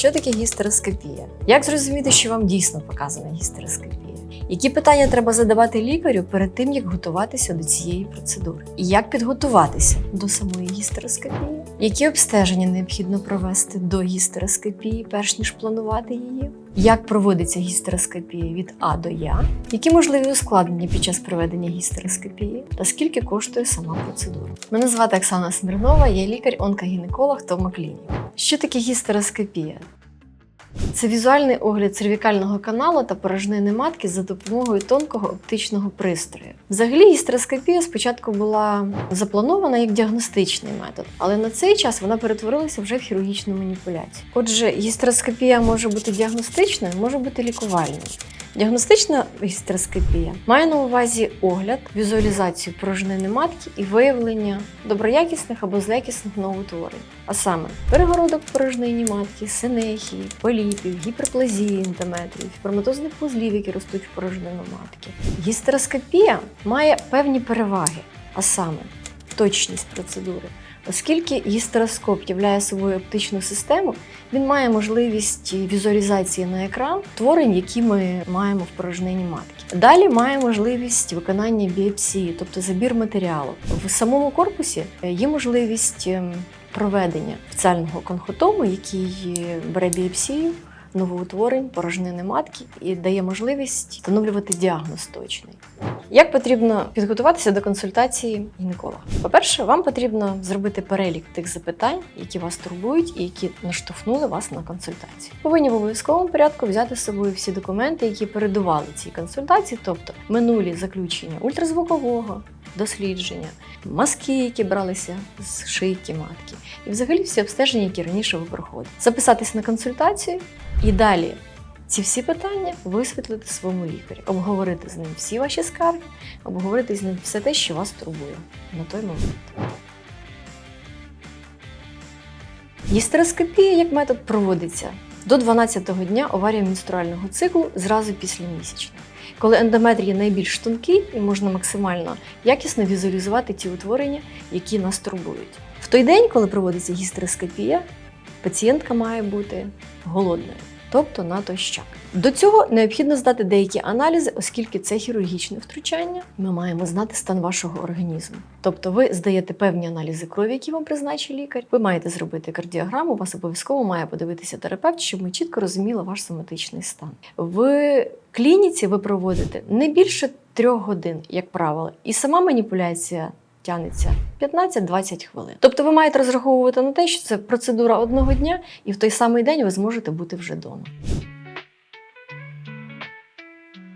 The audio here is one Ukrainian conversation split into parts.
Що таке гістероскопія? Як зрозуміти, що вам дійсно показана гістероскопія? Які питання треба задавати лікарю перед тим, як готуватися до цієї процедури? І як підготуватися до самої гістероскопії? Які обстеження необхідно провести до гістероскопії, перш ніж планувати її? Як проводиться гістероскопія від А до Я? Які можливі ускладнення під час проведення гістероскопії? Та скільки коштує сама процедура? Мене звати Оксана Смірнова, я лікар-онкогінеколог Тома Клінік. Що таке гістероскопія? Це візуальний огляд цервікального каналу та порожнини матки за допомогою тонкого оптичного пристрою. Взагалі, гістероскопія спочатку була запланована як діагностичний метод, але на цей час вона перетворилася вже в хірургічну маніпуляцію. Отже, гістероскопія може бути діагностичною, може бути лікувальною. Діагностична гістероскопія має на увазі огляд, візуалізацію порожнини матки і виявлення доброякісних або злякісних новоутворень, а саме перегородок порожнині матки, синехії, поліпів, гіперплазії ентометрії, фіброматозних вузлів, які ростуть в порожнину матки. Гістероскопія має певні переваги, а саме точність процедури. Оскільки гістероскоп являє собою оптичну систему, він має можливість візуалізації на екран творень, які ми маємо в порожнині матки. Далі має можливість виконання біопсії, тобто забір матеріалу. В самому корпусі є можливість ем, проведення спеціального конхотому, який бере біопсію новоутворень, порожнини матки і дає можливість встановлювати діагноз точний. Як потрібно підготуватися до консультації гінеколога? По-перше, вам потрібно зробити перелік тих запитань, які вас турбують і які наштовхнули вас на консультацію. Повинні в обов'язковому порядку взяти з собою всі документи, які передували цій консультації, тобто минулі заключення ультразвукового дослідження, мазки, які бралися з шийки матки, і взагалі всі обстеження, які раніше ви проходили. Записатись на консультацію і далі ці всі питання висвітлити своєму лікарю, обговорити з ним всі ваші скарги, обговорити з ним все те, що вас турбує на той момент. Гістероскопія як метод проводиться до 12-го дня оварія менструального циклу зразу після місячної, коли ендометрій найбільш тонкий і можна максимально якісно візуалізувати ті утворення, які нас турбують. В той день, коли проводиться гістероскопія, пацієнтка має бути голодною, тобто на натощак. До цього необхідно здати деякі аналізи, оскільки це хірургічне втручання. Ми маємо знати стан вашого організму. Тобто, ви здаєте певні аналізи крові, які вам призначить лікар. Ви маєте зробити кардіограму, вас обов'язково має подивитися терапевт, щоб ми чітко розуміли ваш соматичний стан. В клініці ви проводите не більше трьох годин, як правило, і сама маніпуляція. Тягнеться 15-20 хвилин. Тобто ви маєте розраховувати на те, що це процедура одного дня, і в той самий день ви зможете бути вже вдома.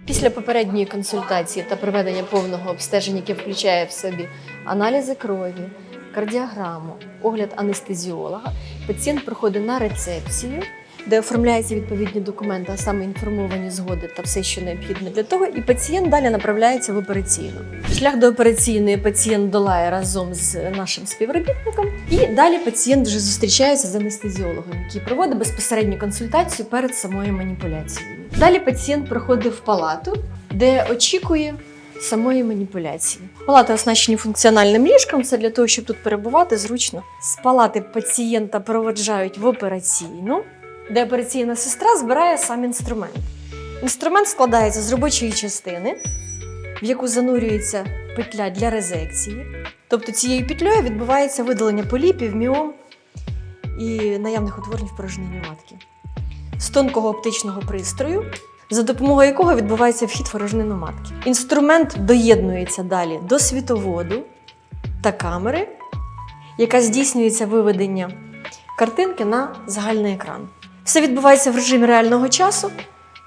Після попередньої консультації та проведення повного обстеження, яке включає в собі аналізи крові, кардіограму, огляд анестезіолога, пацієнт проходить на рецепцію, де оформляються відповідні документи, а саме інформовані згоди та все, що необхідно для того, і пацієнт далі направляється в операційну. Шлях до операційної пацієнт долає разом з нашим співробітником, і далі пацієнт вже зустрічається з анестезіологом, який проводить безпосередню консультацію перед самою маніпуляцією. Далі пацієнт проходить в палату, де очікує. Самої маніпуляції. Палати оснащені функціональним ліжком. Це для того, щоб тут перебувати зручно. З палати пацієнта проводжають в операційну, де операційна сестра збирає сам інструмент. Інструмент складається з робочої частини, в яку занурюється петля для резекції. Тобто цією петлею відбувається видалення поліпів, міом і наявних утворень в матки. З тонкого оптичного пристрою, за допомогою якого відбувається вхід в матки. Інструмент доєднується далі до світоводу та камери, яка здійснюється виведення картинки на загальний екран. Все відбувається в режимі реального часу,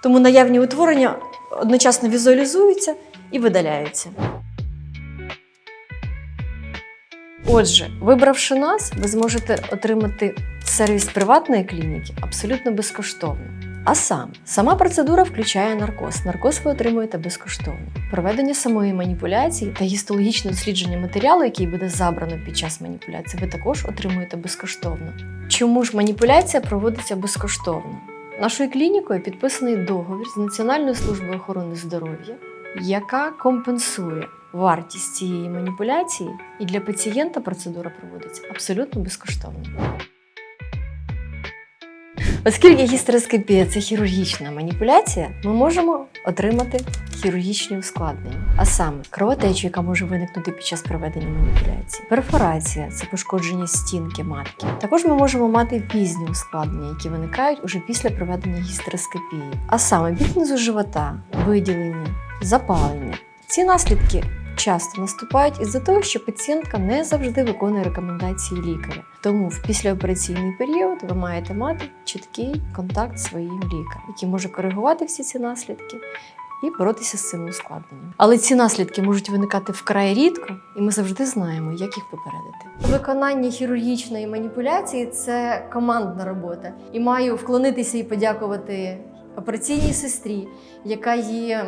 тому наявні утворення одночасно візуалізуються і видаляються. Отже, вибравши нас, ви зможете отримати сервіс приватної клініки абсолютно безкоштовно. А сам сама процедура включає наркоз. Наркоз ви отримуєте безкоштовно. Проведення самої маніпуляції та гістологічне дослідження матеріалу, який буде забрано під час маніпуляції, ви також отримуєте безкоштовно. Чому ж маніпуляція проводиться безкоштовно? Нашою клінікою підписаний договір з Національною службою охорони здоров'я, яка компенсує вартість цієї маніпуляції, і для пацієнта процедура проводиться абсолютно безкоштовно. Оскільки гістероскопія це хірургічна маніпуляція, ми можемо отримати хірургічні ускладнення, а саме кровотечу, яка може виникнути під час проведення маніпуляції, перфорація це пошкодження стінки матки. Також ми можемо мати пізні ускладнення, які виникають уже після проведення гістероскопії, а саме біль внизу живота, виділення, запалення. Ці наслідки часто наступають із-за того, що пацієнтка не завжди виконує рекомендації лікаря. Тому в післяопераційний період ви маєте мати чіткий контакт з своїм лікарем, який може коригувати всі ці наслідки. І боротися з цими ускладненнями. Але ці наслідки можуть виникати вкрай рідко, і ми завжди знаємо, як їх попередити. Виконання хірургічної маніпуляції це командна робота. І маю вклонитися і подякувати операційній сестрі, яка є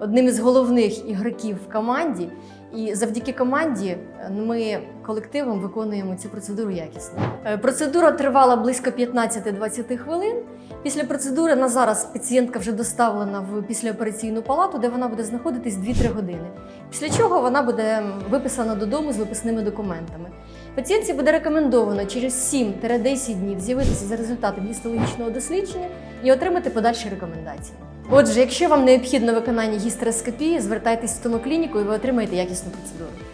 одним із головних ігроків в команді. І завдяки команді е, ми колективом виконуємо цю процедуру якісно. Е, Процедура тривала близько 15-20 хвилин. Після процедури на зараз пацієнтка вже доставлена в післяопераційну палату, де вона буде знаходитись 2-3 години. Після чого вона буде виписана додому з виписними документами. Пацієнтці буде рекомендовано через 7-10 днів з'явитися за результатом гістологічного дослідження і отримати подальші рекомендації. Отже, якщо вам необхідно виконання гістероскопії, звертайтесь в стомоклініку і ви отримаєте якісну процедуру.